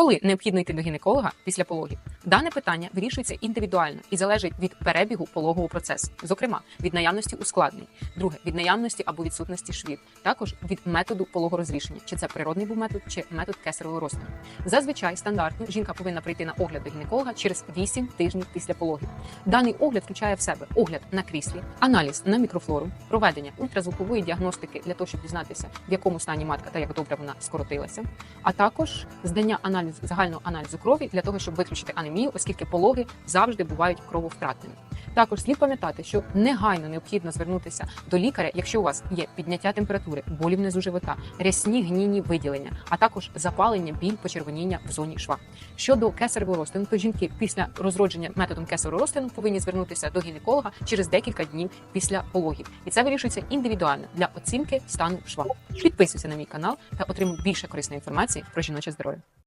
Коли необхідно йти до гінеколога після пологів? Дане питання вирішується індивідуально і залежить від перебігу пологового процесу, зокрема від наявності ускладнень, друге від наявності або відсутності швів, також від методу пологорозрішення, чи це природний був метод, чи метод кесарового розтину. Зазвичай стандартно жінка повинна прийти на огляд до гінеколога через 8 тижнів після пологів. Даний огляд включає в себе огляд на кріслі, аналіз на мікрофлору, проведення ультразвукової діагностики для того, щоб дізнатися, в якому стані матка та як добре вона скоротилася, а також здання аналізу загального аналізу крові для того, щоб виключити анемію, оскільки пологи завжди бувають крововтратними. Також слід пам'ятати, що негайно необхідно звернутися до лікаря, якщо у вас є підняття температури, болі внизу живота, рясні гнійні виділення, а також запалення, біль, почервоніння в зоні шва. Щодо кесаревого розтину, то жінки після розродження методом кесаревого розтину повинні звернутися до гінеколога через декілька днів після пологів, і це вирішується індивідуально для оцінки стану шва. Підписуйся на мій канал та отримуй більше корисної інформації про жіноче здоров'я.